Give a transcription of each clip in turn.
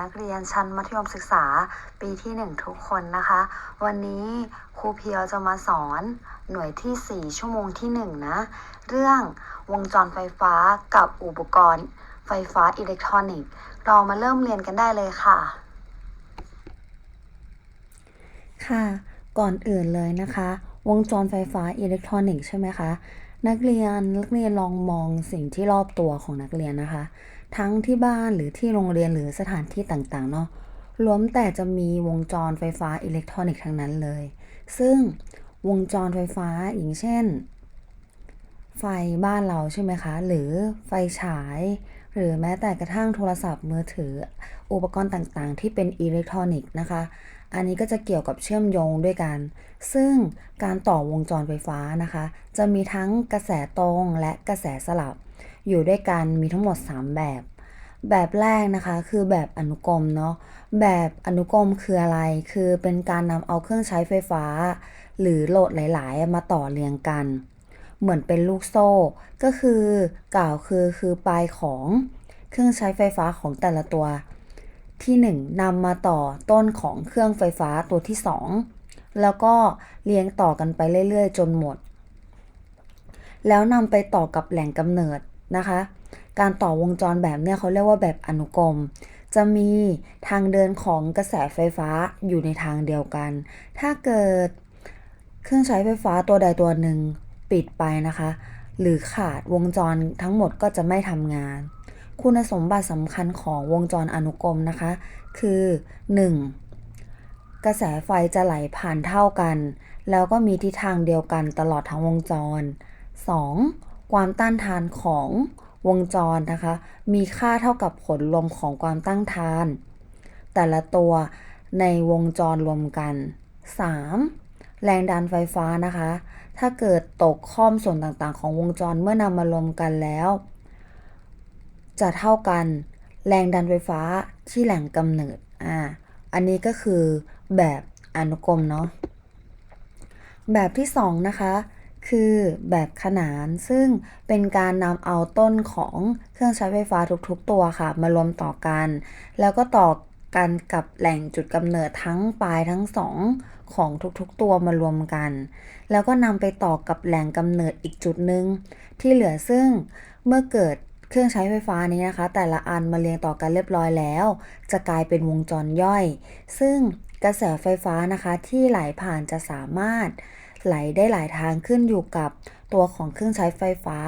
นักเรียนชั้นมัธยมศึกษาปีที่ 1 ทุกคนนะคะ วันนี้ครูเพียวจะมาสอนหน่วยที่ 4 ชั่วโมงที่ 1 นะ เรื่องวงจรไฟฟ้ากับอุปกรณ์ไฟฟ้าอิเล็กทรอนิกส์ เรามาเริ่มเรียนกันได้เลยค่ะ ค่ะ ก่อนอื่นเลยนะคะ วงจรไฟฟ้าอิเล็กทรอนิกส์ใช่ไหมคะนักเรียนนักเรียนลองมองสิ่งที่รอบตัวของนักเรียนนะคะ ทั้งที่บ้านหรือที่โรงเรียนหรือสถานที่ต่างๆเนาะล้วนแต่จะมีวงจรไฟฟ้าอิเล็กทรอนิกส์ทั้งนั้นเลย ซึ่งวงจรไฟฟ้าอย่างเช่น ไฟบ้านเราใช่ไหมคะ หรือไฟฉาย หรือแม้แต่กระทั่งโทรศัพท์มือถือ อุปกรณ์ต่างๆ ที่เป็นอิเล็กทรอนิกส์นะคะ อันนี้ก็จะเกี่ยวกับเชื่อมโยงด้วยกัน ซึ่งการต่อวงจรไฟฟ้านะคะ จะมีทั้งกระแสตรงและกระแสสลับ อยู่ด้วยกันมีทั้งหมด 3 แบบ แบบแรกนะคะคือแบบอนุกรมเนาะแบบอนุกรมคืออะไร คือเป็นการนำเอาเครื่องใช้ไฟฟ้า หรือโหลดหลาย ๆ มาต่อเรียงกัน เหมือนเป็นลูกโซ่ ก็คือกล่าวคือคือปลายของเครื่องใช้ไฟฟ้าของแต่ละตัว ที่1นำมาต่อต้นของเครื่องไฟฟ้าตัวที่ 2 แล้วก็เรียงต่อกันไปเรื่อย ๆ จนหมด แล้วนำไปต่อกับแหล่งกำเนิด นะคะ การต่อวงจรแบบเนี้ยเขาเรียกว่าแบบอนุกรม จะมีทางเดินของกระแสไฟฟ้าอยู่ในทางเดียวกัน ถ้าเกิดเครื่องใช้ไฟฟ้าตัวใดตัวหนึ่งปิดไปนะคะ หรือขาดวงจรทั้งหมดก็จะไม่ทำงาน คุณสมบัติสำคัญของวงจรอนุกรมนะคะ คือ 1. กระแสไฟจะไหลผ่านเท่ากัน แล้วก็มีทิศทางเดียวกันตลอดทั้งวงจร 2. ความต้านทานของวงจรนะคะ มีค่าเท่ากับผลรวมของความต้านทาน แต่ละตัวในวงจรรวมกัน 3. แรงดันไฟฟ้านะคะ ถ้าเกิดตกข้อมส่วนต่างๆ ของวงจรเมื่อนำมารวมกันแล้ว จะเท่ากันแรงดันไฟฟ้าที่แหล่งกำเนิด อ่า อันนี้ก็คือแบบอนุกรมเนาะ แบบที่สองนะคะ คือแบบขนานซึ่งเป็นการนำเอาต้นของเครื่องใช้ไฟฟ้าทุกๆตัวค่ะ มารวมต่อกัน แล้วก็ต่อกันกับแหล่งจุดกำเนิดทั้งปลายทั้งสองของทุกๆตัวมารวมกัน แล้วก็นำไปต่อกับแหล่งกำเนิดอีกจุดหนึ่งที่เหลือซึ่งเมื่อเกิดเครื่องใช้ไฟฟ้านี้นะคะ แต่ละอันมาเรียงต่อกันเรียบร้อยแล้ว จะกลายเป็นวงจรย่อย ซึ่งกระแสไฟฟ้านะคะที่ไหลผ่านจะสามารถ ไหลได้หลายทางขึ้นอยู่กับตัวของเครื่องใช้ไฟฟ้า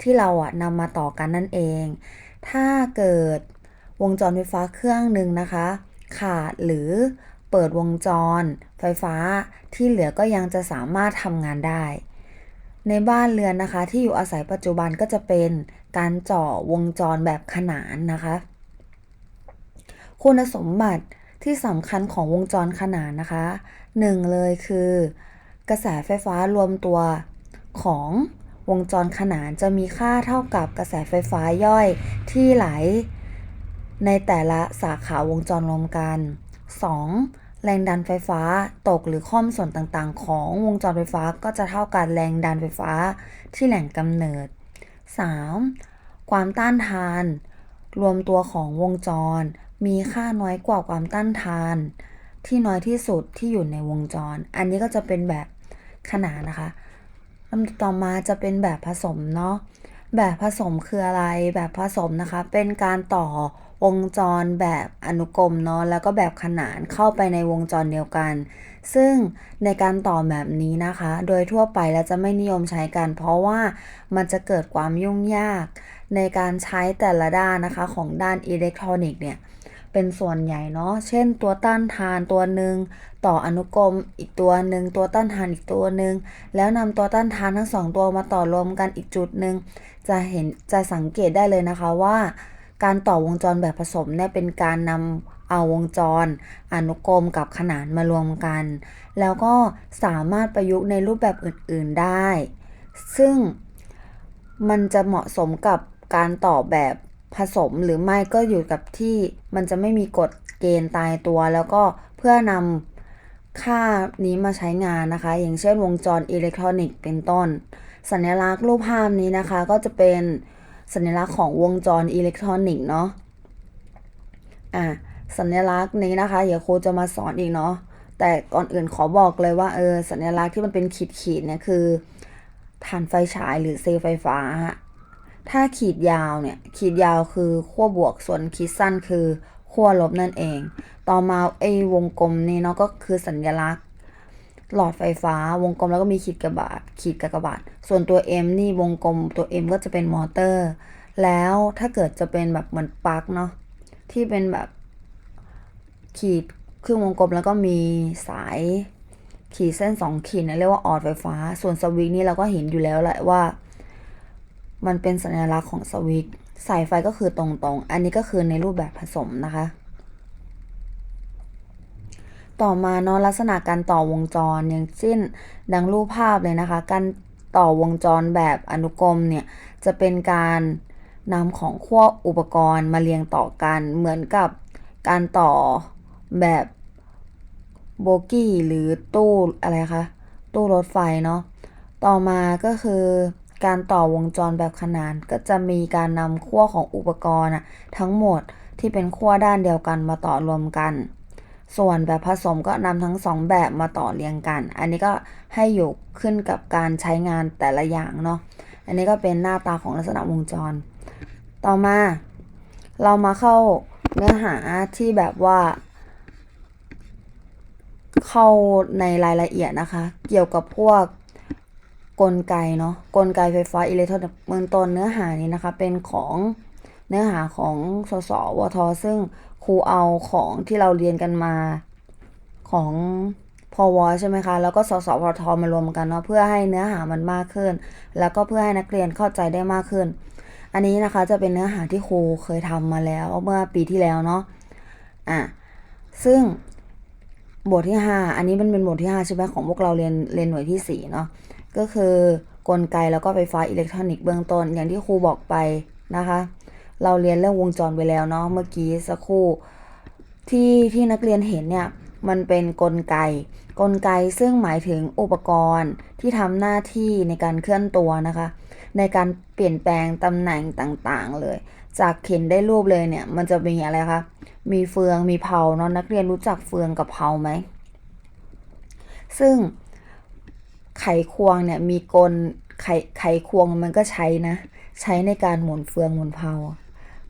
ที่เราอะนำมาต่อกันนั่นเอง ถ้าเกิดวงจรไฟฟ้าเครื่องหนึ่งนะคะ ขาดหรือเปิดวงจรไฟฟ้าที่เหลือก็ยังจะสามารถทำงานได้ ในบ้านเรือนนะคะ ที่อยู่อาศัยปัจจุบันก็จะเป็นการเจาะวงจรแบบขนานนะคะ คุณสมบัติที่สำคัญของวงจรขนานนะคะหนึ่งเลยคือ กระแสไฟฟ้ารวมตัวของวงจรขนานจะมีค่าเท่ากับกระแสไฟฟ้าย่อยที่ไหล ในแต่ละสาขาวงจรรวมกัน 2. แรงดันไฟฟ้าตกหรือข้อมส่วนต่างๆ ของวงจรไฟฟ้าก็จะเท่ากับแรงดันไฟฟ้าที่แหล่งกำเนิด 3. ความต้านทาน รวมตัวของวงจร มีค่าน้อยกว่าความต้านทาน ที่น้อยที่สุดที่อยู่ในวงจร อันนี้ก็จะเป็นแบบ ขนานนะคะลำดับต่อมาจะเป็นแบบผสมเนาะแบบผสมคืออะไรแบบผสมนะคะ เป็นการต่อวงจรแบบอนุกรมเนาะแล้วก็แบบขนานเข้าไปในวงจรเดียวกัน ซึ่งในการต่อแบบนี้นะคะ โดยทั่วไปแล้วจะไม่นิยมใช้กัน เพราะว่ามันจะเกิดความยุ่งยาก ในการใช้แต่ละด้านนะคะของด้านอิเล็กทรอนิกส์เนี่ย เป็นส่วนใหญ่เนาะ เช่น ตัวต้านทานตัวหนึ่งต่ออนุกรมอีกตัวหนึ่งตัวต้านทานอีกตัวหนึ่งแล้วนำตัวต้านทานทั้งสองตัวมาต่อรวมกันอีกจุดหนึ่งจะเห็นจะสังเกตได้เลยนะคะว่า การต่อวงจรแบบผสมเนี่ยเป็นการนำเอาวงจร อนุกรมกับขนานมารวมกัน แล้วก็สามารถประยุกต์ในรูปแบบอื่น ๆได้ ซึ่งมันจะเหมาะสมกับการต่อแบบ ผสมหรือไม่ก็อยู่กับที่มันจะไม่มีกฎเกณฑ์ตายตัว แล้วก็เพื่อนำค่านี้มาใช้งานนะคะ อย่างเช่นวงจรอิเล็กทรอนิกส์เป็นต้น สัญลักษณ์รูปภาพนี้นะคะ ก็จะเป็นสัญลักษณ์ของวงจรอิเล็กทรอนิกส์เนาะอะสัญลักษณ์นี้นะคะ เดี๋ยวครูจะมาสอนอีกเนาะแต่ก่อนอื่นขอบอกเลยว่าเออสัญลักษณ์ที่มันเป็นขีดขีดๆเนี่ยคือฐานไฟฉายหรือเซลล์ไฟฟ้า ถ้าขีดยาวเนี่ย ขีดยาวคือขั้วบวกส่วนขีดสั้นคือขั้วลบนั่นเอง ต่อมาไอ้วงกลมนี่เนาะก็คือสัญลักษณ์ หลอดไฟฟ้าวงกลมแล้วก็มีขีดกระบาดขีดกากบาท ส่วนตัว M นี่วงกลมตัว M ก็จะเป็นมอเตอร์ แล้วถ้าเกิดจะเป็นแบบเหมือนปลั๊กเนาะที่เป็นแบบขีดครึ่งวงกลมแล้วก็มีสายขีดเส้นสองขีดนี่เรียกว่าออดไฟฟ้า ส่วนสวิตช์นี่เราก็เห็นอยู่แล้วแหละว่า มันเป็นสัญลักษณ์ของสวิตสายไฟก็คือตรงๆ อันนี้ก็คือในรูปแบบผสมนะคะ ต่อมาเนาะลักษณะการต่อวงจรอย่างเช่นดังรูปภาพเลยนะคะ การต่อวงจรแบบอนุกรมเนี่ยจะเป็นการนำของขั้วอุปกรณ์มาเรียงต่อกันเหมือนกับการต่อแบบโบกี้หรือตู้อะไรคะตู้รถไฟเนาะต่อมาก็คือ การต่อวงจรแบบขนานก็จะมีการนำขั้วของอุปกรณ์ทั้งหมดที่เป็นขั้วด้านเดียวกันมาต่อรวมกัน ส่วนแบบผสมก็นำทั้งสองแบบมาต่อเรียงกัน อันนี้ก็ให้อยู่ขึ้นกับการใช้งานแต่ละอย่างเนาะ อันนี้ก็เป็นหน้าตาของลักษณะวงจร ต่อมา เรามาเข้าเนื้อหาที่แบบว่า เข้าในรายละเอียดนะคะ เกี่ยวกับพวก กลไกเนาะกลไกไฟฟ้าอิเล็กทรอนิกส์เบื้องต้นเนื้อหานี้นะคะ เป็นของเนื้อหาของสสวท ซึ่งครูเอาของที่เราเรียนกันมาของพวใช่ไหมคะ แล้วก็สสวทมารวมกันเนาะเพื่อให้เนื้อหามันมากขึ้น แล้วก็เพื่อให้นักเรียนเข้าใจได้มากขึ้น อันนี้นะคะจะเป็นเนื้อหาที่ครูเคยทำมาแล้วเมื่อปีที่แล้วเนาะอะซึ่งบทที่ 5 อันนี้มันเป็นบทที่5ใช่ไหมของพวกเราเรียนเรียนหน่วยที่4เนาะ ก็คือกลไกแล้วก็ไฟฟ้าอิเล็กทรอนิกส์เบื้องต้น อย่างที่ครูบอกไปนะคะ เราเรียนเรื่องวงจรไปแล้วเนาะเมื่อกี้สักครู่ที่ที่นักเรียนเห็นเนี่ยมันเป็นกลไก กลไกซึ่งหมายถึงอุปกรณ์ที่ทำหน้าที่ในการเคลื่อนตัวนะคะ ในการเปลี่ยนแปลงตำแหน่งต่างๆเลย จากเข็นได้รูปเลยเนี่ยมันจะมีอะไรคะมีเฟืองมีเผาเนาะนักเรียนรู้จักเฟืองกับเผาไหมซึ่ง ไขควงเนี่ยมีกลไขไขควงมันก็ใช้นะ ใช้ในการหมุนเฟืองหมุนเผา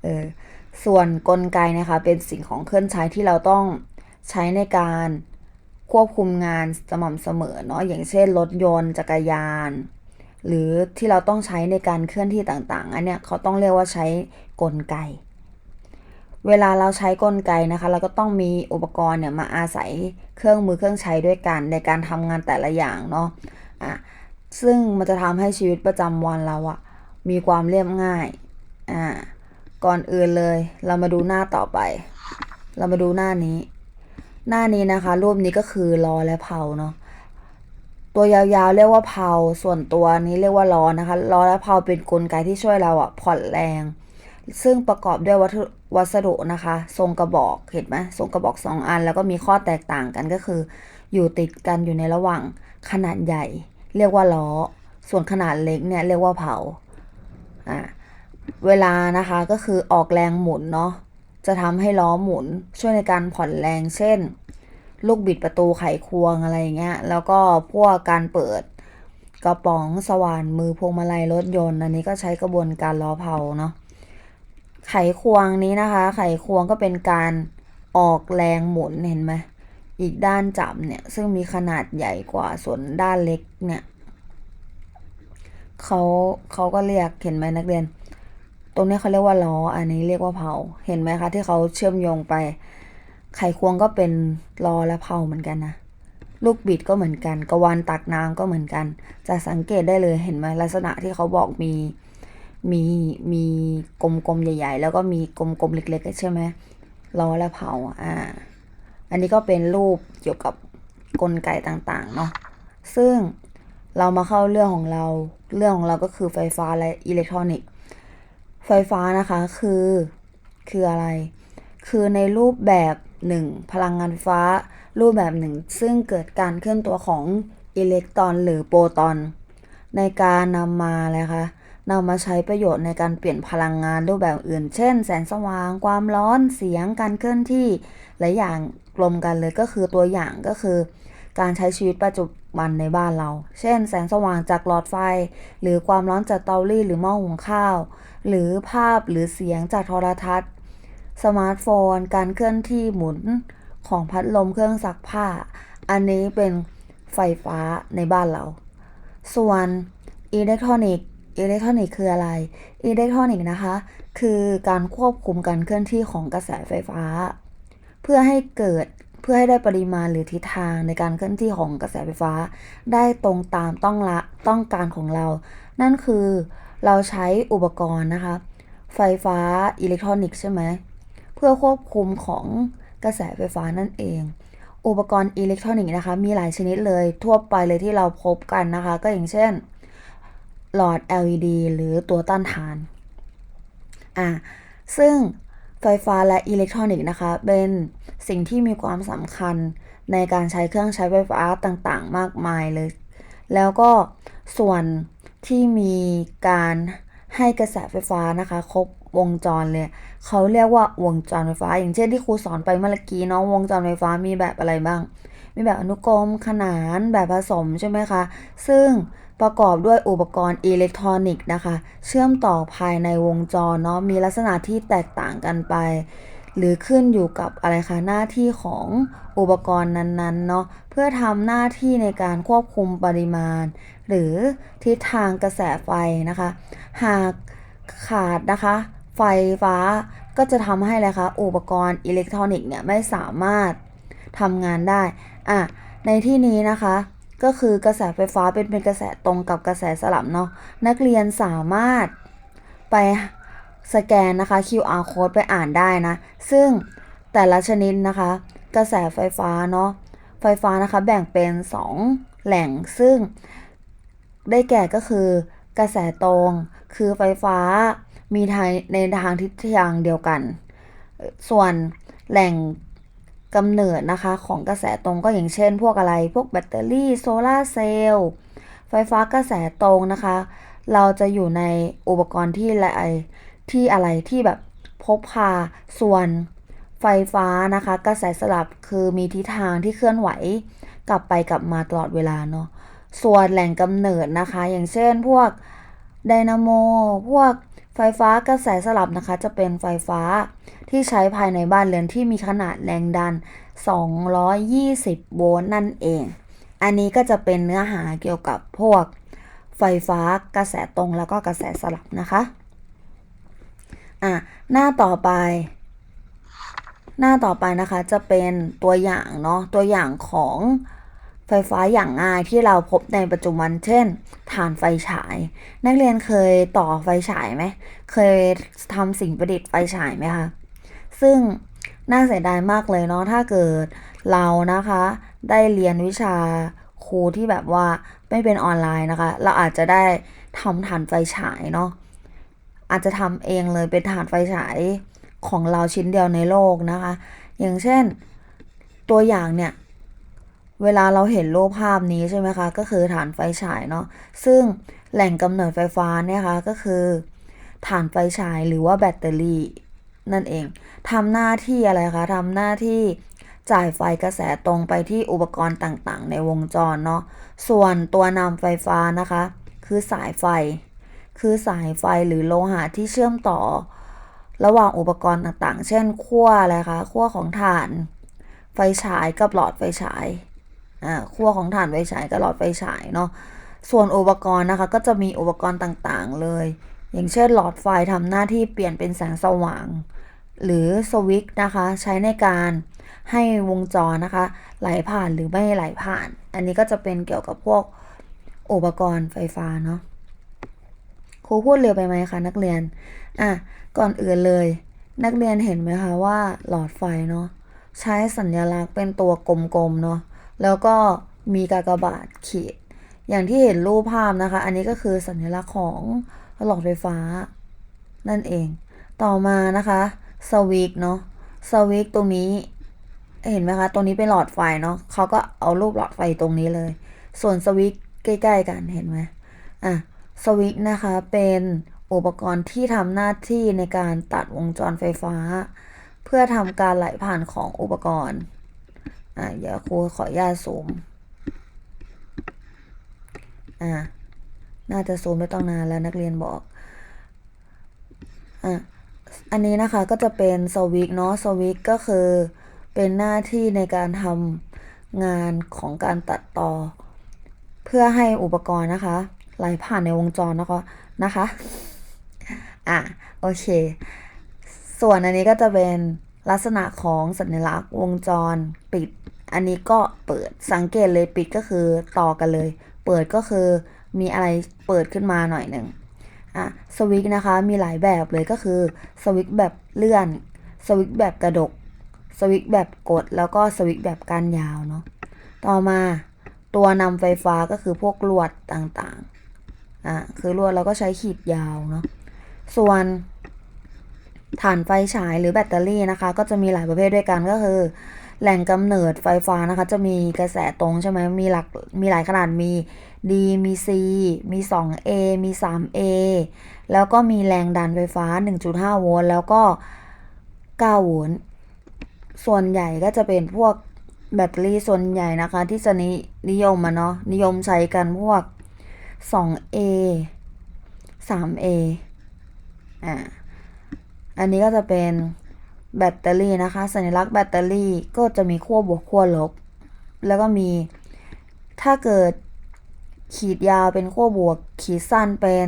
เออส่วนกลไกนะคะเป็นสิ่งของเคลื่อนใช้ที่เราต้องใช้ในการควบคุมงานสม่ำเสมอเนาะอย่างเช่นรถยนต์จักรยาน หรือที่เราต้องใช้ในการเคลื่อนที่ต่างๆ อันเนี้ยเขาต้องเรียกว่าใช้กลไก เวลาเราใช้กลไกนะคะ เราก็ต้องมีอุปกรณ์เนี่ยมาอาศัยเครื่องมือเครื่องใช้ด้วยกัน ในการทำงานแต่ละอย่างเนาะอะซึ่งมันจะทำให้ชีวิตประจำวันเราอะมีความเรียบง่ายอ่าก่อนอื่นเลย เรามาดูหน้าต่อไป เรามาดูหน้านี้ หน้านี้นะคะ รูปนี้ก็คือล้อและเพลาเนาะตัวยาวๆ เรียกว่าเพลาส่วนตัวนี้เรียกว่าล้อนะคะล้อและเพลาเป็นกลไกที่ช่วยเราอะผ่อนแรง ซึ่งประกอบด้วยวัตถุวัสดุนะคะ ทรงกระบอกเห็นไหมทรงกระบอกสองอัน แล้วก็มีข้อแตกต่างกันก็คือ อยู่ติดกันอยู่ในระหว่างขนาดใหญ่ เรียกว่าล้อ ส่วนขนาดเล็กเนี่ยเรียกว่าเผาอ่าเวลานะคะก็คือออกแรงหมุนเนาะจะทำให้ล้อหมุนช่วยในการผ่อนแรงเช่น ลูกบิดประตูไขควงอะไรเงี้ยแล้วก็พวกการเปิดกระป๋องสว่านมือพวงมาลัยรถยนต์ อันนี้ก็ใช้กระบวนการล้อเผาเนาะ ไขควงนี้นะคะ ไขควงก็เป็นการออกแรงหมุนเห็นไหมอีกด้านจับเนี่ย ซึ่งมีขนาดใหญ่กว่าส่วนด้านเล็กเนี่ยเขาเขาก็เรียกเห็นไหมนักเรียน ตรงนี้เขาเรียกว่าล้อ อันนี้เรียกว่าเผาเห็นไหมคะ ที่เขาเชื่อมโยงไป ไขควงก็เป็นล้อและเผาเหมือนกันนะลูกบิดก็เหมือนกันกระวานตักน้ำก็เหมือนกัน จะสังเกตได้เลยเห็นไหมลักษณะที่เขาบอกมี มีมีกลมๆใหญ่ ๆ แล้วก็มีกลมๆเล็กๆใช่ไหมล้อและเผาอ่า อันนี้ก็เป็นรูปเกี่ยวกับกลไกต่างๆเนาะซึ่งเรามาเข้าเรื่องของเราเรื่องของเราก็คือไฟฟ้าและอิเล็กทรอนิกส์ ไฟฟ้านะคะคือคืออะไร คือในรูปแบบหนึ่งพลังงานฟฟ้ารูปแบบหนึ่ง ซึ่งเกิดการเคลื่อนตัวของอิเล็กตรอนหรือโปรตอน ในการนำมาเลยค่ะ นำมาใช้ประโยชน์ในการเปลี่ยนพลังงานรูปแบบอื่น เช่น แสงสว่าง ความร้อน เสียง การเคลื่อนที่ หลายอย่างรวมกันเลยก็คือตัวอย่างก็คือ การใช้ชีวิตปัจจุบันในบ้านเรา เช่น แสงสว่างจากหลอดไฟ หรือความร้อนจากเตารีดหรือหม้อหุงข้าว หรือภาพหรือเสียงจากโทรทัศน์ สมาร์ทโฟน การเคลื่อนที่หมุนของพัดลมเครื่องซักผ้า อันนี้เป็นไฟฟ้าในบ้านเรา ส่วนอิเล็กทรอนิกส์ อิเล็กทรอนิกส์คืออะไร อิเล็กทรอนิกส์นะคะ คือการควบคุมการเคลื่อนที่ของกระแสไฟฟ้า เพื่อให้เกิดเพื่อให้ได้ปริมาณหรือทิศทางในการเคลื่อนที่ของกระแสไฟฟ้า ได้ตรงตามต้องละต้องการของเรา นั่นคือเราใช้อุปกรณ์นะคะ ไฟฟ้าอิเล็กทรอนิกส์ใช่ไหมเพื่อควบคุมของกระแสไฟฟ้านั่นเอง อุปกรณ์อิเล็กทรอนิกส์นะคะ มีหลายชนิดเลยทั่วไปเลยที่เราพบกันนะคะ ก็อย่างเช่น หลอด LED หรือตัวต้านทาน อะซึ่งไฟฟ้าและอิเล็กทรอนิกส์นะคะ เป็นสิ่งที่มีความสำคัญในการใช้เครื่องใช้ไฟฟ้าต่างๆ มากมายเลย แล้วก็ส่วนที่มีการให้กระแสไฟฟ้านะคะ ครบวงจรเลย เขาเรียกว่าวงจรไฟฟ้า อย่างเช่นที่ครูสอนไปเมื่อกี้เนาะวงจรไฟฟ้ามีแบบอะไรบ้าง มีแบบอนุกรมขนานแบบผสมใช่ไหมคะ ซึ่งประกอบด้วยอุปกรณ์อิเล็กทรอนิกส์นะคะ เชื่อมต่อภายในวงจรเนาะมีลักษณะที่แตกต่างกันไป หรือขึ้นอยู่กับอะไรคะหน้าที่ของอุปกรณ์นั้นๆเนาะเพื่อทำหน้าที่ในการควบคุมปริมาณ หรือทิศทางกระแสไฟนะคะ หากขาดนะคะ ไฟฟ้าก็จะทำให้อะไรคะอุปกรณ์อิเล็กทรอนิกส์เนี่ยไม่สามารถทำงานได้ อะในที่นี้นะคะก็คือกระแสไฟฟ้าเป็นเป็นกระแสตรงกับกระแสสลับเนาะนักเรียนสามารถไปสแกนนะคะ QR code ไปอ่านได้นะ ซึ่งแต่ละชนิดนะคะ กระแสไฟฟ้าเนาะไฟฟ้านะคะแบ่งเป็น 2 แหล่งซึ่งได้แก่ก็คือกระแสตรงคือไฟฟ้ามีทางในทางทิศทางเดียวกัน ส่วนแหล่ง กำเนิดนะคะของกระแสตรงก็อย่างเช่น พวกอะไรพวกแบตเตอรี่โซลาเซลล์ไฟฟ้ากระแสตรงนะคะ เราจะอยู่ในอุปกรณ์ที่อะไรที่อะไรที่แบบพกพาส่วนไฟฟ้านะคะ กระแสสลับคือมีทิศทางที่เคลื่อนไหว กลับไปกลับมาตลอดเวลาเนาะส่วนแหล่งกำเนิดนะคะ อย่างเช่นพวกไดนาโม พวก ไฟฟ้ากระแสสลับนะคะจะเป็นไฟฟ้าที่ใช้ภายในบ้านเรือนที่มีขนาดแรงดัน 220 โวลต์นั่นเอง อันนี้ก็จะเป็นเนื้อหาเกี่ยวกับพวกไฟฟ้ากระแสตรงแล้วก็กระแสสลับนะคะ อะ หน้าต่อไป หน้าต่อไปนะคะจะเป็นตัวอย่างเนาะตัวอย่างของ ฟฟ้าอย่างง่ายที่เราพบในปัจจุบัน เช่นถ่านไฟฉาย นักเรียนเคยต่อไฟฉายไหม เคยทำสิ่งประดิษฐ์ไฟฉายไหมคะ ซึ่งน่าเสียดายมากเลยเนาะถ้าเกิดเรานะคะ ได้เรียนวิชาครูที่แบบว่าไม่เป็นออนไลน์นะคะ เราอาจจะได้ทำถ่านไฟฉายเนาะอาจจะทำเองเลยเป็นถ่านไฟฉายของเราชิ้นเดียวในโลกนะคะ อย่างเช่นตัวอย่างเนี่ย เวลาเราเห็นรูปภาพนี้ใช่ไหมคะ ก็คือฐานไฟฉายเนาะ ซึ่งแหล่งกำเนิดไฟฟ้าเนี่ยคะก็คือ ฐานไฟฉายหรือว่าแบตเตอรี่ นั่นเองทำหน้าที่อะไรคะทำหน้าที่จ่ายไฟกระแสตรงไปที่อุปกรณ์ต่างๆ ในวงจรเนาะ ส่วนตัวนำไฟฟ้านะคะ คือสายไฟ คือสายไฟหรือโลหะที่เชื่อมต่อ ระหว่างอุปกรณ์ต่างๆ เช่นขั้วอะไรคะขั้วของถ่าน ไฟฉายกับหลอดไฟฉาย อ่าขั้วของถ่านไฟฉายกับหลอดไฟฉายเนาะส่วนอุปกรณ์นะคะก็จะมีอุปกรณ์ต่างๆเลย อย่างเช่นหลอดไฟทำหน้าที่เปลี่ยนเป็นแสงสว่าง หรือสวิตช์นะคะ ใช้ในการให้วงจรนะคะ ไหลผ่านหรือไม่ไหลผ่าน อันนี้ก็จะเป็นเกี่ยวกับพวกอุปกรณ์ไฟฟ้าเนาะครูพูดเร็วไปไหมคะนักเรียน อะ ก่อนอื่นเลย นักเรียนเห็นไหมคะว่าหลอดไฟเนาะใช้สัญลักษณ์เป็นตัวกลมๆเนาะ แล้วก็มีกากบาทขีด อย่างที่เห็นรูปภาพนะคะ อันนี้ก็คือสัญลักษณ์ของหลอดไฟฟ้า นั่นเอง ต่อมานะคะสวิตช์เนาะสวิตช์ตรงนี้ เห็นไหมคะ ตรงนี้เป็นหลอดไฟเนาะเขาก็เอารูปหลอดไฟตรงนี้เลย ส่วนสวิตช์ใกล้ ๆ กันเห็นไหมอะสวิตช์นะคะเป็นอุปกรณ์ที่ทำหน้าที่ในการตัดวงจรไฟฟ้า เพื่อทำการไหลผ่านของอุปกรณ์ อะเดี๋ยวครูขออนุญาตซูมอะน่าจะซูมไม่ต้องนานแล้วนักเรียนบอกอะอันนี้นะคะก็จะเป็นสวิตช์เนาะสวิตช์ก็คือเป็นหน้าที่ในการทำงานของการตัดต่อ เพื่อให้อุปกรณ์นะคะไหลผ่านในวงจรนะคะนะคะอะโอเค ส่วนอันนี้ก็จะเป็นลักษณะของสัญลักษณ์วงจรปิด อันนี้ก็เปิดสังเกตเลยปิดก็คือต่อกันเลย เปิดก็คือมีอะไรเปิดขึ้นมาหน่อยหนึ่งอะสวิตช์นะคะมีหลายแบบเลยก็คือสวิตช์แบบเลื่อนสวิตช์แบบกระดกสวิตช์แบบกดแล้วก็สวิตช์แบบกานยาวเนาะต่อมาตัวนำไฟฟ้าก็คือพวกลวดต่างๆอะคือลวดเราก็ใช้ขีดยาวเนาะส่วนฐานไฟฉายหรือแบตเตอรี่นะคะ ก็จะมีหลายประเภทด้วยกันก็คือ แหล่งกำเนิดไฟฟ้านะคะ จะมีกระแสตรงใช่ไหมมีหลักมีหลายขนาดมี D มี C มี 2A มี 3A แล้วก็มีแรงดันไฟฟ้า 1.5 โวลต์แล้วก็ 9 โวลต์ส่วนใหญ่ก็จะเป็นพวกแบตเตอรี่ส่วนใหญ่นะคะ ที่จะนินิยมมาเนาะนิยมใช้กันพวก 2A 3A อ่าอันนี้ก็จะเป็น แบตเตอรี่นะคะ สัญลักษณ์แบตเตอรี่ก็จะมีขั้วบวกขั้วลบ แล้วก็มีถ้าเกิดขีดยาวเป็นขั้วบวก ขีดสั้นเป็น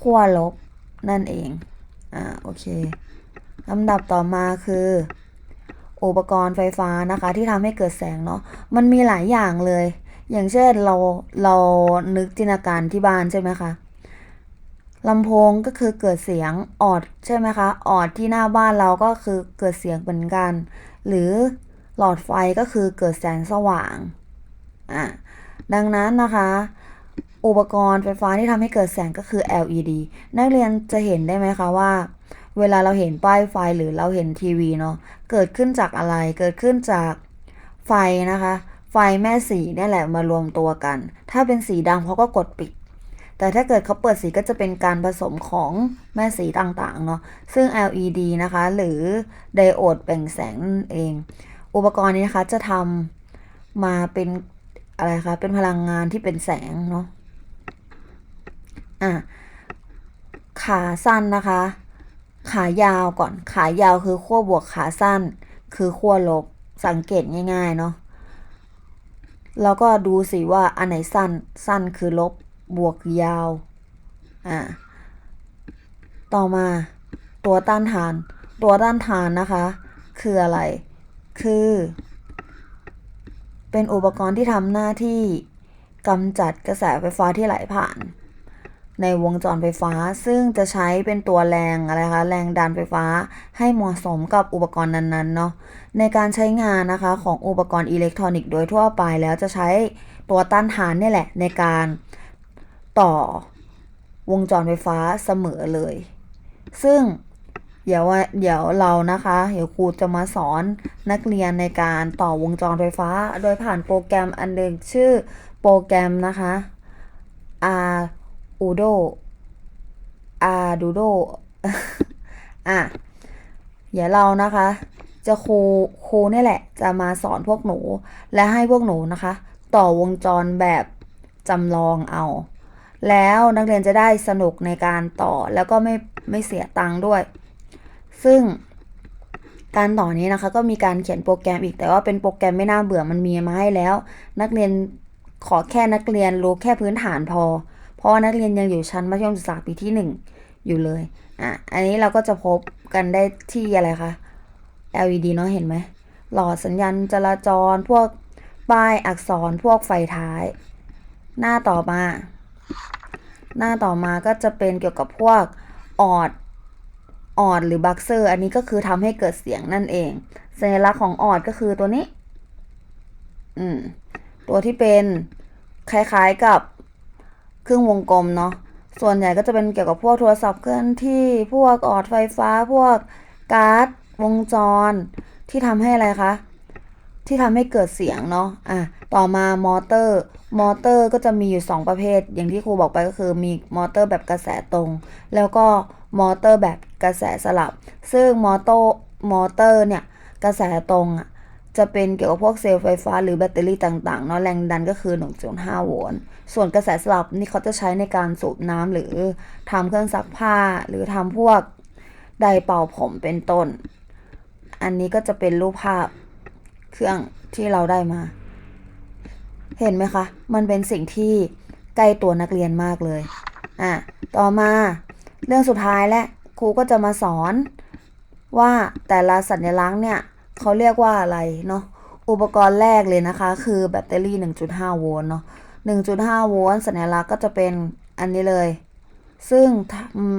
ขั้วลบนั่นเอง อ่า โอเคลำดับต่อมาคือ อุปกรณ์ไฟฟ้านะคะ ที่ทำให้เกิดแสงเนาะ มันมีหลายอย่างเลย อย่างเช่นเราเรานึกจินตนาการที่บ้านใช่ไหมคะ ลำโพงก็คือเกิดเสียงออดใช่ไหมคะ ออดที่หน้าบ้านเราก็คือเกิดเสียงเหมือนกัน หรือหลอดไฟก็คือเกิดแสงสว่าง อะ ดังนั้นนะคะ อุปกรณ์ไฟฟ้าที่ทำให้เกิดแสงก็คือ LED นักเรียนจะเห็นได้ไหมคะว่า เวลาเราเห็นป้ายไฟหรือเราเห็นทีวีเนาะ เกิดขึ้นจากอะไร เกิดขึ้นจากไฟนะคะ ไฟแม่สีนี่แหละมารวมตัวกัน ถ้าเป็นสีดำเขาก็กดปิด แต่ถ้าเกิดเขาเปิดสีก็จะเป็นการผสมของแม่สีต่างๆเนาะซึ่ง LED นะคะ หรือไดโอดแบ่งแสงนั่นเอง อุปกรณ์นี้นะคะจะทำมาเป็นอะไรคะเป็นพลังงานที่เป็นแสงเนาะอะขาสั้นนะคะ ขายาวก่อนขายาวคือขั้วบวกขาสั้น คือขั้วลบสังเกตง่าย ๆ เนาะแล้วก็ดูสิว่าอันไหนสั้นสั้นคือลบ บวกยาว อ่า ต่อมาตัวต้านทาน ตัวต้านทานนะคะ คืออะไร คือ เป็นอุปกรณ์ที่ทำหน้าที่กำจัดกระแสไฟฟ้าที่ไหลผ่าน ในวงจรไฟฟ้าซึ่งจะใช้เป็นตัวแรงอะไรคะ แรงดันไฟฟ้าให้เหมาะสมกับอุปกรณ์นั้นๆเนาะ ในการใช้งานนะคะของอุปกรณ์อิเล็กทรอนิกส์โดยทั่วไปแล้วจะใช้ตัวต้านทานนี่แหละในการ ต่อวงจรไฟฟ้าเสมอเลย ซึ่งเดี๋ยวว่าเดี๋ยวเรานะคะ เดี๋ยวครูจะมาสอนนักเรียนในการต่อวงจรไฟฟ้า โดยผ่านโปรแกรมอันหนึ่งชื่อโปรแกรมนะคะ Arduino Arduino อะ เดี๋ยวเรานะคะ จะครูครูนี่แหละ จะมาสอนพวกหนู และให้พวกหนูนะคะ ต่อวงจรแบบจำลองเอา แล้วนักเรียนจะได้สนุกในการต่อแล้วก็ไม่ไม่เสียตังค์ด้วย ซึ่งการต่อนี้นะคะ ก็มีการเขียนโปรแกรมอีกแต่ว่าเป็นโปรแกรมไม่น่าเบื่อมันมีมาให้แล้ว นักเรียนขอแค่นักเรียนรู้แค่พื้นฐานพอ เพราะนักเรียนยังอยู่ชั้นมัธยมศึกษาปีที่หนึ่งอยู่เลยอะอันนี้เราก็จะพบกันได้ที่อะไรคะ LED เนาะเห็นไหมหลอดสัญญาณจราจรพวกป้ายอักษรพวกไฟท้าย หน้าต่อมา หน้าต่อมาก็จะเป็นเกี่ยวกับพวกออดออดหรือบักเซอร์อันนี้ก็คือทำให้เกิดเสียงนั่นเอง สัญลักษณ์ของออดก็คือตัวนี้ อืม ตัวที่เป็นคล้ายๆกับเครื่องวงกลมเนาะ ส่วนใหญ่ก็จะเป็นเกี่ยวกับพวกโทรศัพท์เคลื่อนที่พวกออดไฟฟ้า พวกการ์ดวงจรที่ทำให้อะไรคะ ที่ทำให้เกิดเสียงเนาะ อะ ต่อมามอเตอร์ มอเตอร์ก็จะมีอยู่ 2 ประเภท อย่างที่ครูบอกไปก็คือมีมอเตอร์แบบกระแสตรง แล้วก็มอเตอร์แบบกระแสสลับ ซึ่งมอเตอร์ มอเตอร์เนี่ย กระแสตรงอะ จะเป็นเกี่ยวกับพวกเซลล์ไฟฟ้าหรือแบตเตอรี่ต่างๆ เนาะ แรงดันก็คือ 1.5 โวลต์ ส่วนกระแสสลับนี่เขาจะใช้ในการสูบน้ำหรือทำเครื่องซักผ้า หรือทำพวกไดเป่าผมเป็นต้น อันนี้ก็จะเป็นรูปภาพ เครื่องที่เราได้มา เห็นไหมคะ มันเป็นสิ่งที่ใกล้ตัวนักเรียนมากเลย อะ ต่อมาเรื่องสุดท้ายและครูก็จะมาสอนว่าแต่ละสัญลักษณ์เนี่ยเขาเรียกว่าอะไรเนาะ อุปกรณ์แรกเลยนะคะ คือแบตเตอรี่ 1.5 โวลต์เนาะ 1.5 โวลต์สัญลักษณ์ก็จะเป็นอันนี้เลย ซึ่งท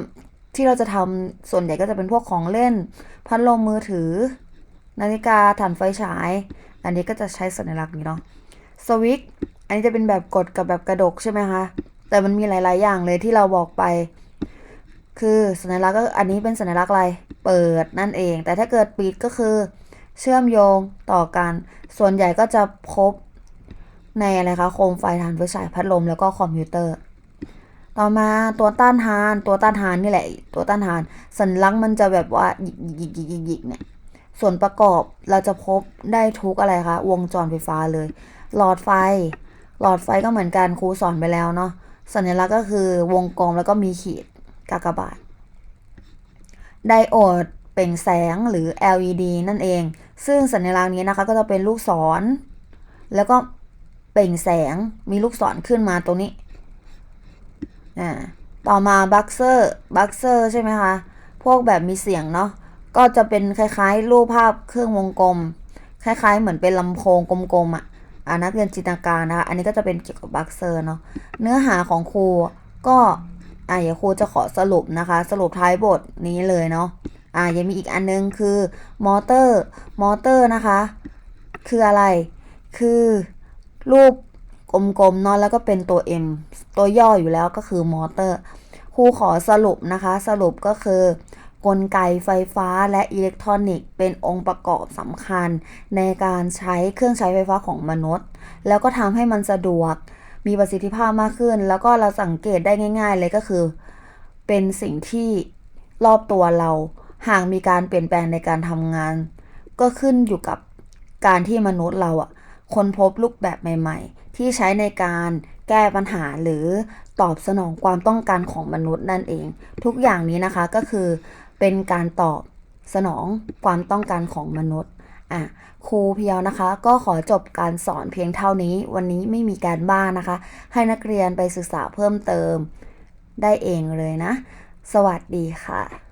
ำที่เราจะทำส่วนใหญ่ก็จะเป็นพวกของเล่น พัดลมมือถือ นาฬิกาถ่านไฟฉาย อันนี้ก็จะใช้สัญลักษณ์นี้เนาะสวิตอันนี้จะเป็นแบบกดกับแบบกระดกใช่ไหมคะแต่มันมีหลาย ๆ อย่างเลยที่เราบอกไป คือสัญลักษณ์ก็อันนี้เป็นสัญลักษณ์อะไร เปิดนั่นเอง แต่ถ้าเกิดปิดก็คือ เชื่อมโยงต่อกัน ส่วนใหญ่ก็จะพบในอะไรคะโคมไฟถ่านไฟฉายพัดลมแล้วก็คอมพิวเตอร์ ต่อมาตัวต้านทาน ตัวต้านทานนี่แหละ ตัวต้านทานสัญลักษณ์มันจะแบบว่าหยิกหยิกหยิกหยิกหยิกเนี่ย ส่วนประกอบเราจะพบได้ทุกอะไรคะวงจรไฟฟ้าเลย หลอดไฟ หลอดไฟก็เหมือนกันครูสอนไปแล้วเนาะสัญลักษณ์ก็คือวงกลมแล้วก็มีขีดกากบาท ไดโอดเปล่งแสงหรือ LED นั่นเอง ซึ่งสัญลักษณ์นี้นะคะก็จะเป็นลูกศร แล้วก็เปล่งแสงมีลูกศรขึ้นมาตรงนี้อ่าต่อมาบัคเซอร์บัคเซอร์ใช่ไหมคะ พวกแบบมีเสียงเนาะ ก็จะเป็นคล้าย ๆ รูปภาพเครื่องวงกลม คล้าย ๆ เหมือนเป็นลำโพงกลมๆอะ่ะอ่านักเรียนจินตนาการนะคะ อันนี้ก็จะเป็นเกี่ยวกับบัคเซอร์เนาะ เนื้อหาของครูก็อ่าเดี๋ยวครูจะขอสรุปนะคะ สรุปท้ายบทนี้เลยเนาะ อ่ายังมีอีกอันนึงคือมอเตอร์ มอเตอร์นะคะ คืออะไร คือรูปกลมๆเนาะแล้วก็เป็นตัว M ตัวย่ออยู่แล้วก็คือมอเตอร์ ครูขอสรุปนะคะ สรุปก็คือ กลไกไฟฟ้าและอิเล็กทรอนิกส์เป็นองค์ประกอบสำคัญ ในการใช้เครื่องใช้ไฟฟ้าของมนุษย์ แล้วก็ทำให้มันสะดวก มีประสิทธิภาพมากขึ้น แล้วก็เราสังเกตได้ง่าย ๆ เลยก็คือ เป็นสิ่งที่รอบตัวเรา หากมีการเปลี่ยนแปลงในการทำงาน ก็ขึ้นอยู่กับการที่มนุษย์เราอะค้นพบรูปแบบใหม่ ๆ ที่ใช้ในการแก้ปัญหาหรือตอบสนองความต้องการของมนุษย์นั่นเอง ทุกอย่างนี้นะคะก็คือ เป็นการตอบสนองความต้องการของมนุษย์อะครูเพียวนะคะ ก็ขอจบการสอนเพียงเท่านี้ วันนี้ไม่มีการบ้านนะคะ ให้นักเรียนไปศึกษาเพิ่มเติมได้เองเลยนะ สวัสดีค่ะ